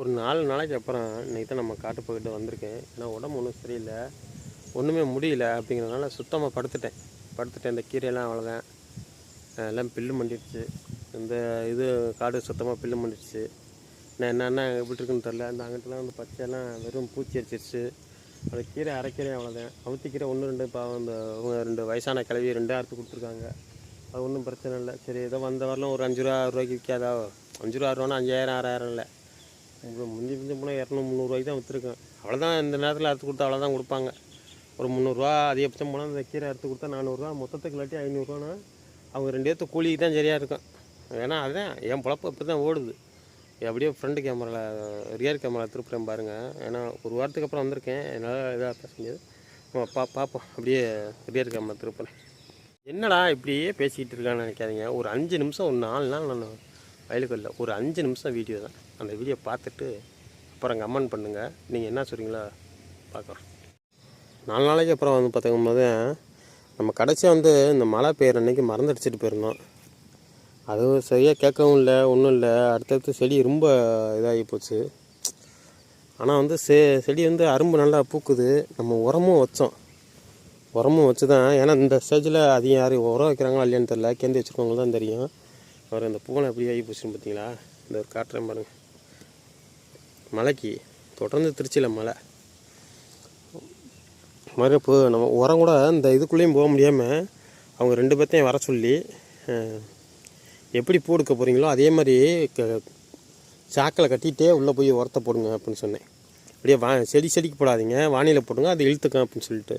ஒரு நாலு நாளைக்கு அப்புறம் இன்றைக்கி தான் நம்ம காட்டு போய்கிட்டு வந்திருக்கேன். ஏன்னா உடம்பு ஒன்றும் சரியில்லை. ஒன்றுமே முடியல அப்படிங்கிறதுனால சுத்தமாக படுத்துட்டேன். படுத்துட்டேன். இந்த கீரையெல்லாம் அவ்வளோதான் எல்லாம் பில்லு மண்டிடுச்சு. இந்த இது காடு சுத்தமாக பில்லு மண்டிடுச்சு. நான் என்னென்ன எப்படி இருக்குன்னு தெரில அந்த அங்கிட்டலாம் வந்து பச்சையெல்லாம் வெறும் பூச்சி அடிச்சிருச்சு. அந்த கீரை அரைக்கீரை அவ்வளோதான் அவுத்தி கீரை ஒன்று ரெண்டு பாவம் இந்த அவங்க ரெண்டு வயசான கிழவி ரெண்டே அறுத்து கொடுத்துருக்காங்க. அது ஒன்றும் பிரச்சனை இல்லை. சரி ஏதோ வந்த வரலாம். ஒரு அஞ்சு ரூபா ஆறு ரூபாய்க்கு விற்காதா? அஞ்சு ரூபா ஆறு ரூபானா அஞ்சாயிரம் ஆறாயிரம் இல்லை. இப்போ முந்தி முந்தி போனால் இரநூறு முந்நூறுவாய்க்கு தான் விற்றுருக்கேன். அவ்வளோதான் இந்த நேரத்தில் அறுத்து கொடுத்தா அவ்வளோதான் கொடுப்பாங்க. ஒரு முந்நூறுரூவா அதிகபட்சம் போனால் அந்த கீரை அறுத்து கொடுத்தா நானூறுரூவா மொத்தத்துக்கு இல்லாட்டி ஐநூறுரூவானா அவங்க ரெண்டு ஏற்ற கூலிக்கு தான் சரியாக இருக்கும். ஏன்னா அதுதான் என் பொழப்பு அப்படி தான் ஓடுது. அப்படியே ஃப்ரண்ட் கேமராவில் ரியர் கேமரா திருப்புறேன் பாருங்கள் ஏன்னா ஒரு வாரத்துக்கு அப்புறம் வந்திருக்கேன். என்னால் இதாக பேச முடியாது. பா பார்ப்போம். அப்படியே ரியர் கேமரா திருப்புறேன். என்னடா இப்படியே பேசிக்கிட்டு இருக்கான்னு நினைக்காதீங்க. ஒரு அஞ்சு நிமிஷம் ஒரு நாலு நாள் நான் வயலுக்கு இல்லை ஒரு அஞ்சு நிமிஷம் வீடியோ தான். அந்த வீடியோ பார்த்துட்டு அப்புறம் கமெண்ட் பண்ணுங்கள் நீங்கள் என்ன சொல்கிறீங்களோ பார்க்குறோம். நாலு நாளைக்கு அப்புறம் வந்து பார்த்துக்கும் போது நம்ம கடைசியாக வந்து இந்த மழை பெய்கிற அன்னைக்கு மறந்தடிச்சிட்டு போயிருந்தோம் அதுவும் சரியாக கேட்கவும் இல்லை ஒன்றும் இல்லை. அடுத்தடுத்து செடி ரொம்ப இதாகி போச்சு. ஆனால் வந்து செ செடி வந்து அரும்பு நல்லா பூக்குது. நம்ம உரமும் வச்சோம். உரமும் வச்சு தான் ஏன்னா இந்த ஸ்டேஜில் அதிகம் யார் உரம் வைக்கிறாங்களா இல்லையான்னு தெரில கேந்தி வச்சுருக்கவங்க தான் தெரியும். அவர் இந்த பூனை எப்படி ஆகி போச்சுன்னு பார்த்தீங்களா இந்த ஒரு காட்டுறேன் பாருங்கள் மலைக்கு தொடர்ந்து திருச்சியில் மலை. மாதிரி இப்போ நம்ம உரம் கூட இந்த இதுக்குள்ளேயும் போக முடியாமல் அவங்க ரெண்டு பேர்த்தையும் வர சொல்லி எப்படி பூ எடுக்க போகிறீங்களோ அதே மாதிரி க சாக்கில் கட்டிகிட்டே உள்ளே போய் உரத்தை போடுங்க அப்படின்னு சொன்னேன். அப்படியே வா செடி செடிக்கு போடாதீங்க வானியில் போடுங்க அது இழுத்துக்கும் அப்படின்னு சொல்லிட்டு.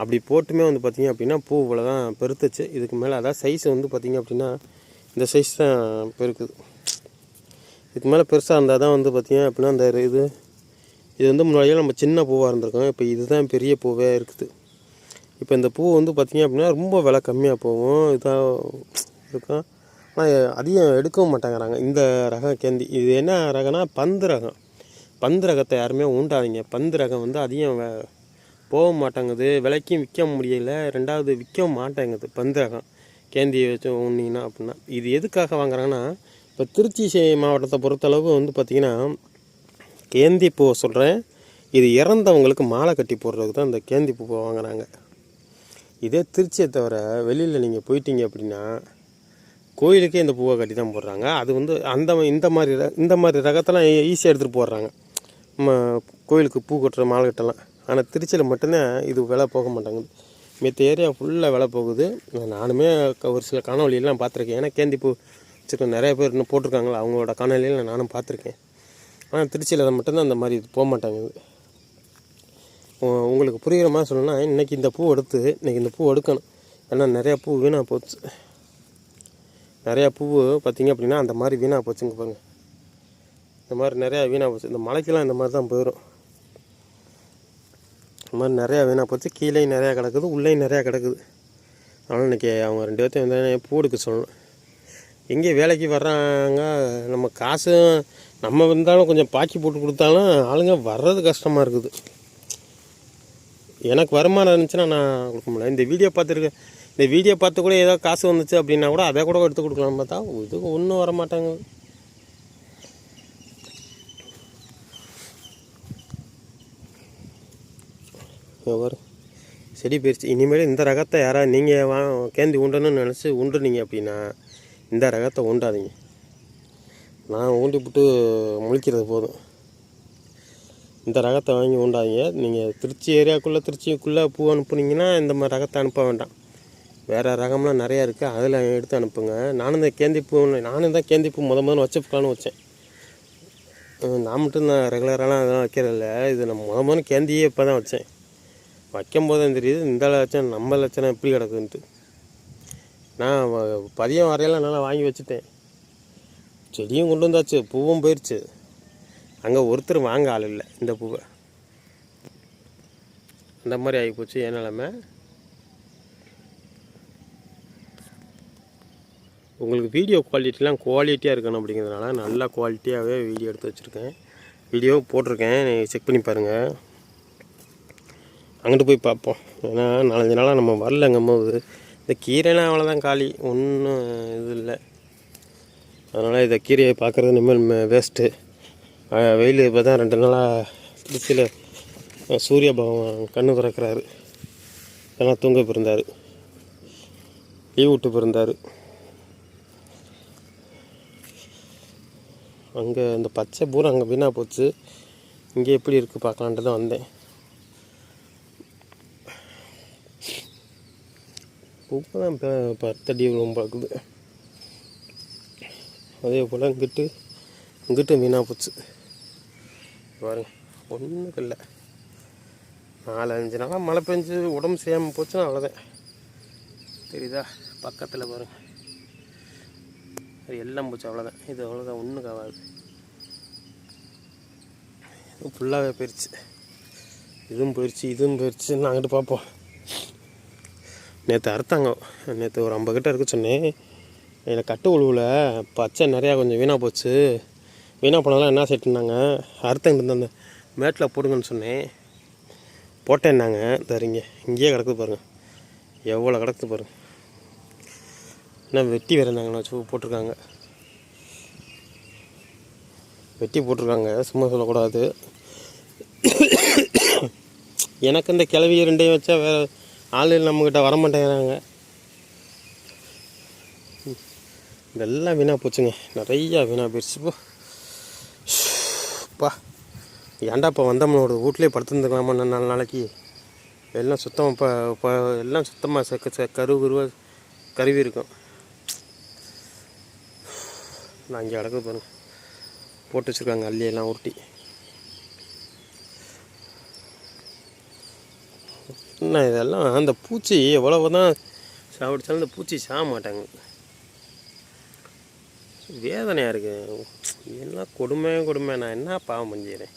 அப்படி போட்டுமே வந்து பார்த்திங்க அப்படின்னா பூ இவ்வளோ தான் பெருத்துச்சு. இதுக்கு மேலே அதாவது சைஸ் வந்து பார்த்தீங்க அப்படின்னா இந்த சைஸ் தான் பெருக்குது. இதுக்கு மேலே பெருசாக இருந்தால் தான் வந்து பார்த்தீங்க அப்படின்னா அந்த இது இது வந்து முன்னாடியே நம்ம சின்ன பூவாக இருந்திருக்கோம். இப்போ இதுதான் பெரிய பூவே இருக்குது. இப்போ இந்த பூ வந்து பார்த்திங்க அப்படின்னா ரொம்ப விலை கம்மியாக போகும். இதாக இருக்கும் ஆனால் அதிகம் எடுக்கவும் மாட்டேங்கிறாங்க. இந்த ரகம் கேந்தி இது என்ன ரகம்னா பந்து ரகம். பந்து ரகத்தை யாருமே ஊண்டாதீங்க. பந்து ரகம் வந்து அதிகம் போக மாட்டேங்குது. விலைக்கும் விற்க முடியல. ரெண்டாவது விற்கவும் மாட்டேங்குது பந்து ரகம். கேந்தி வச்சு ஊண்டிங்கன்னா அப்படின்னா. இது எதுக்காக வாங்குறாங்கன்னா இப்போ திருச்சி சே- மாவட்டத்தை பொறுத்தளவு வந்து பார்த்திங்கன்னா கேந்தி பூவை சொல்கிறேன் இது இறந்தவங்களுக்கு மாலை கட்டி போடுறதுக்கு தான் இந்த கேந்தி பூவை வாங்குறாங்க. இதே திருச்சியை தவிர வெளியில் நீங்கள் போயிட்டீங்க அப்படின்னா கோயிலுக்கே இந்த பூவை கட்டி தான் போடுறாங்க. அது வந்து அந்த இந்த மாதிரி ர- இந்த மாதிரி ரகத்தெல்லாம் ஈஸியாக எடுத்துகிட்டு போடுறாங்க. நம்ம கோயிலுக்கு பூ கட்டுற மாலை கட்டலாம் ஆனால் திருச்சியில் மட்டும்தான் இது விலை போக மாட்டேங்குது. மித்த ஏரியா ஃபுல்லாக விலை போகுது. நானுமே ஒரு சில காணொலியெல்லாம் பார்த்துருக்கேன். ஏன்னா கேந்தி பூ வச்சுருக்க நிறைய பேர் இன்னும் போட்டிருக்காங்களா? அவங்களோட காணொலியில் நானும் பார்த்துருக்கேன். ஆனால் திருச்சியில் மட்டும்தான் அந்த மாதிரி இது போக மாட்டாங்குது உங்களுக்கு புரிகிற மாதிரி சொல்லணும்னா இன்றைக்கி இந்த பூ எடுத்து இன்றைக்கி இந்த பூ எடுக்கணும். ஏன்னா நிறையா பூ வீணாக போச்சு. நிறையா பூ பார்த்தீங்க அப்படின்னா அந்த மாதிரி வீணாக போச்சுங்க பாருங்க. இந்த மாதிரி நிறையா வீணாக போச்சு. இந்த மலைக்கெல்லாம் இந்த மாதிரி தான் போயிடும் இந்த மாதிரி நிறையா வீணாக போச்சு. கீழேயும் நிறையா கிடக்குது உள்ளேயும் நிறையா கிடக்குது. அதனால் இன்றைக்கி அவங்க ரெண்டு பேர்த்தையும் வந்து பூ எடுக்க சொல்லணும். எங்கே வேலைக்கு வர்றாங்க? நம்ம காசு நம்ம இருந்தாலும் கொஞ்சம் பாக்கி போட்டு கொடுத்தாலும் ஆளுங்க வர்றது கஷ்டமாக இருக்குது. எனக்கு வருமானம் இருந்துச்சுன்னா நான் கொடுக்க முடியல. இந்த வீடியோ பார்த்துருக்கேன் இந்த வீடியோ பார்த்து கூட ஏதோ காசு வந்துச்சு அப்படின்னா கூட அதை கூட எடுத்து கொடுக்கலாம் பார்த்தா இது ஒன்றும் வர மாட்டாங்க ஒரு செடி போயிடுச்சு இனிமேல் இந்த ரகத்தை யாராவது நீங்கள் வா கேந்தி உண்டணும்னு நினச்சி உண்டுனீங்க அப்படின்னா இந்த ரகத்தை உண்டாதீங்க நான் ஊண்டிப்புட்டு முழிக்கிறது போதும். இந்த ரகத்தை வாங்கி உண்டாதீங்க நீங்கள் திருச்சி ஏரியாக்குள்ளே திருச்சிக்குள்ளே பூ அனுப்புனீங்கன்னா இந்த மாதிரி ரகத்தை அனுப்ப வேண்டாம். வேறு ரகம்லாம் நிறையா இருக்குது அதில் எடுத்து அனுப்புங்க. நானும் இந்த கேந்தி பூ நானும் தான் கேந்தி பூ முத முதல்ல வச்சுக்கலான்னு வச்சேன். நான் மட்டும் தான் ரெகுலரெலாம் அதெல்லாம் வைக்கிறதில்ல. இது நான் முத முதல்ல கேந்தியே இப்போ தான் வச்சேன். வைக்கும் போது தான் தெரியுது. இந்த லட்சம் நம்ம லட்சம் எப்படி கிடக்குன்ட்டு. நான் பதியம் வரையெல்லாம் நல்லா வாங்கி வச்சுட்டேன். செடியும் கொண்டு வந்தாச்சு பூவும் போயிடுச்சு அங்கே ஒருத்தர் வாங்க ஆள் இல்லை இந்த பூவை. அந்த மாதிரி ஆகிப்போச்சு என் நிலமை. உங்களுக்கு வீடியோ குவாலிட்டிலாம் குவாலிட்டியாக இருக்கணும் அப்படிங்கிறதுனால நல்லா குவாலிட்டியாகவே வீடியோ எடுத்து வச்சுருக்கேன். வீடியோ போட்டிருக்கேன் நீங்கள் செக் பண்ணி பாருங்கள் அங்கிட்டு போய் பார்ப்போம். ஏன்னா நாலஞ்சு நாளாக நம்ம வரலங்கும் போது இந்த கீரைலாம் அவ்வளோதான் காலி. ஒன்றும் இது இல்லை. அதனால் இந்த கீரையை பார்க்குறது இனிமேல் வேஸ்ட்டு வெயில் இப்போ தான் ரெண்டு நாளாக திருச்சியில் சூரிய பகவான் கண்ணு திறக்கிறாரு. ஏன்னா தூங்க பிறந்தார். லீவ் விட்டு பிறந்தார். அங்கே இந்த பச்சை பூரா அங்கே வீணாக போச்சு. இங்கே எப்படி இருக்குது பார்க்கலான்ட்டு தான் வந்தேன். இப்போ தான் இப்போ பத்தடி ரூம் பார்க்குது அதே போல் இங்கிட்டு இங்கிட்டு வீணாக போச்சு பாருங்கள் ஒன்றும் இல்லை நாலு அஞ்சு நாளாக மழை பெஞ்சு உடம்பு செய்யாமல் போச்சுன்னா அவ்வளோதான் தெரியுதா பக்கத்தில் பாருங்கள் அது எல்லாம் போச்சு அவ்வளோதான் இது அவ்வளோதான் ஒன்றும் காவாது ஃபுல்லாகவே போயிடுச்சு இதுவும் போயிடுச்சு இதுவும் போயிடுச்சு நான் அங்கிட்டு பார்ப்போம் நேற்று அறுத்தாங்க. நேற்று ஒரு ஐம்பது கிட்ட இருக்க சொன்னேன் இதில் கட்டு உழுவில். பச்சை நிறையா கொஞ்சம் வீணாக போச்சு. வீணாக போனதெல்லாம் என்ன செட்டுனாங்க அறுத்தங்கிட்டு இருந்த அந்த மேட்டில் போடுங்கன்னு சொன்னேன் போட்டேன்னாங்க தரீங்க இங்கேயே கிடக்குது பாருங்கள் எவ்வளோ கிடக்குது பாருங்க. என்ன வெட்டி வேறு இருந்தாங்கண்ணா வச்சு போட்டிருக்காங்க. வெட்டி போட்டிருக்காங்க. சும்மா சொல்லக்கூடாது. எனக்கு இந்த கிளவி ரெண்டையும் வச்சா வேறு ஆள் நம்மக்கிட்ட வர மாட்டேங்கிறாங்க இதெல்லாம் வீணாக போச்சுங்க. நிறையா வீணாக போயிடுச்சுப்போ பா. ஏன்டா இப்போ வந்தவனோட வீட்லேயே படுத்துருந்துக்கலாமா இன்னும் நாலு நாளைக்கு? எல்லாம் சுத்தமாக இப்போ இப்போ எல்லாம் சுத்தமாக செக்க செ கரு கருவாக கருவி இருக்கும். நான் இங்கே அடக்கு பாருங்க. போட்டு வச்சுருக்காங்க அள்ளியெல்லாம் உருட்டி என்ன இதெல்லாம்? அந்த பூச்சி எவ்வளவு தான் சாப்பிடுச்சாலும் இந்த பூச்சி சாக மாட்டாங்க. வேதனையாக இருக்குது எல்லாம் கொடுமை கொடுமை நான் என்ன பாவம் பண்ணிக்கிறேன்?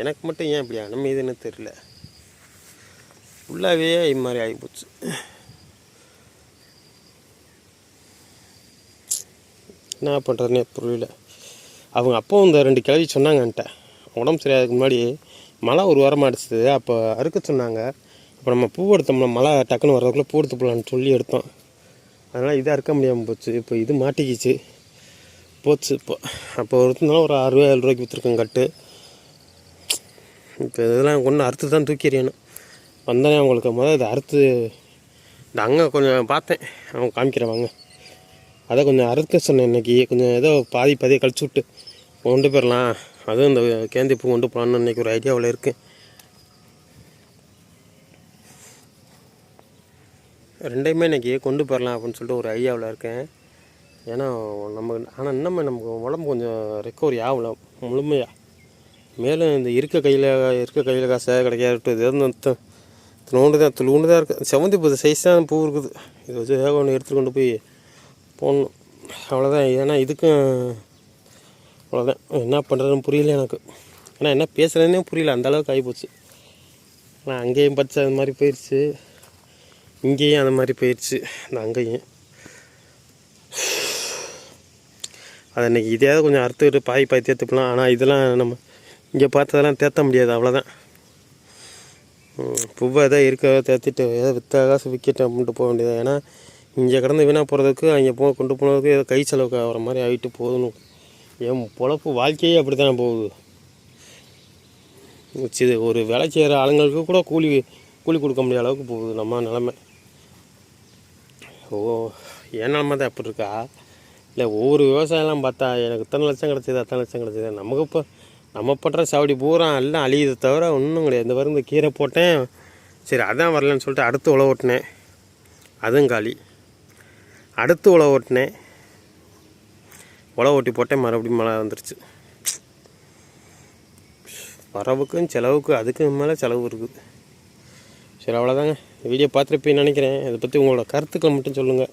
எனக்கு மட்டும் ஏன் இப்படி அனுமதினு தெரில ஃபுல்லாகவே இது மாதிரி ஆகிப்போச்சு என்ன பண்ணுறதுனே புரியல. அவங்க அப்போ இந்த ரெண்டு கிளவி சொன்னாங்கன்ட்ட உடம்பு சரியாதுக்கு முன்னாடி மழை ஒரு வாரமாக அடிச்சது. அப்போ அறுக்க சொன்னாங்க. அப்போ நம்ம பூ எடுத்தோம்னா மழை டக்குன்னு வர்றதுக்குள்ளே பூ எடுத்து போகலான்னு சொல்லி எடுத்தோம். அதனால் இதாக அறுக்க முடியாமல் போச்சு. இப்போ இது மாட்டிக்கிச்சு. போச்சு இப்போ. அப்போ ஒருத்தனால ஒரு ஆறு ஏழு ரூபாய்க்கு விற்றுருக்கேன் கட்டு. இப்போ இதெல்லாம் கொண்டு அறுத்து தான் தூக்கி எறியணும். வந்தேனே அவங்களுக்கு முதல்ல இதை அறுத்து இந்த அங்கே கொஞ்சம் பார்த்தேன். அவங்க காமிக்கிறேன் வாங்க. அதை கொஞ்சம் அறுக்க சொன்னேன் இன்னைக்கு. கொஞ்சம் ஏதோ பாதி பாதியை கழிச்சு விட்டு. கொண்டு போயிடலாம். அதுவும் இந்த கேந்தி பூ கொண்டு போகலான்னு இன்னைக்கு ஒரு ஐடியாவில் இருக்குது ரெண்டையுமே இன்றைக்கி கொண்டு போயிடலாம் அப்படின்னு சொல்லிட்டு ஒரு ஐடியாவில் இருக்கேன். ஏன்னா நம்ம ஆனால் இன்னுமே நமக்கு உடம்பு கொஞ்சம் ரெக்கவரி ஆகல முழுமையாக மேலும் இந்த இருக்க கையில் இருக்க கையில் காசாக கிடைக்காது. இது வந்து தான் துளுண்டு தான் இருக்குது செவந்தி பூ சைஸ் தான் பூ இருக்குது. இது வச்சு ஏக ஒன்று எடுத்துகிட்டு கொண்டு போய் போடணும். அவ்வளோதான் ஏன்னா இதுக்கும் அவ்வளோதான் என்ன பண்ணுறதுன்னு புரியல எனக்கு. ஏன்னா என்ன பேசுகிறதுனே புரியல. அந்த அளவுக்கு ஆகிப்போச்சு ஆனால் அங்கேயும் பச்சை அது மாதிரி போயிடுச்சு இங்கேயும் அந்த மாதிரி போயிடுச்சு. இந்த அங்கேயும். அது அன்றைக்கி இதையாவது கொஞ்சம் அறுத்துக்கிட்டு பாய் பாய் தேர்த்துக்கலாம் ஆனால் இதெல்லாம் நம்ம இங்கே பார்த்ததெல்லாம் தேத்த முடியாது. அவ்வளோதான் பூவை எதாவது இருக்க தேத்திட்டு ஏதோ விற்ற காசு விற்கிட்டு அப்படின்ட்டு போக வேண்டியது? ஏன்னா இங்கே கிடந்து வீணாக போகிறதுக்கு அங்கே போ கொண்டு போனதுக்கு ஏதோ கை செலவுக்கு ஆகிற மாதிரி ஆகிட்டு போகணும் என் பொழப்பு வாழ்க்கையே அப்படி தானே போகுது ஒரு வேலை செய்கிற ஆளுங்களுக்கு கூட கூலி கூலி கொடுக்க முடியாத அளவுக்கு போகுது நம்ம நிலமை. ஓ என் நிலமை தான் அப்படி இருக்கா? இல்லை ஒவ்வொரு விவசாயம்லாம் பார்த்தா எனக்கு இத்தனை லட்சம் கிடச்சிது அத்தனை லட்சம் கிடச்சிது. நமக்கு இப்போ நம்ம படுற சாவடி பூரா எல்லாம் அழியுது தவிர ஒன்றும் கிடையாது. இந்த வரும் இந்த கீரை போட்டேன். சரி அதான் வரலன்னு சொல்லிட்டு அடுத்து உழவு ஓட்டினேன். அதுவும் காலி. அடுத்து உழவு ஓட்டினேன். உழவு ஓட்டி போட்டேன் மறுபடியும் மழை வந்துருச்சு. வரவுக்கும் செலவுக்கும் அதுக்கு மேலே செலவு இருக்குது. சரி அவ்வளோதாங்க வீடியோ பார்த்துருப்பேன்னு நினைக்கிறேன். இதை பற்றி உங்களோட கருத்துக்களை மட்டும் சொல்லுங்கள்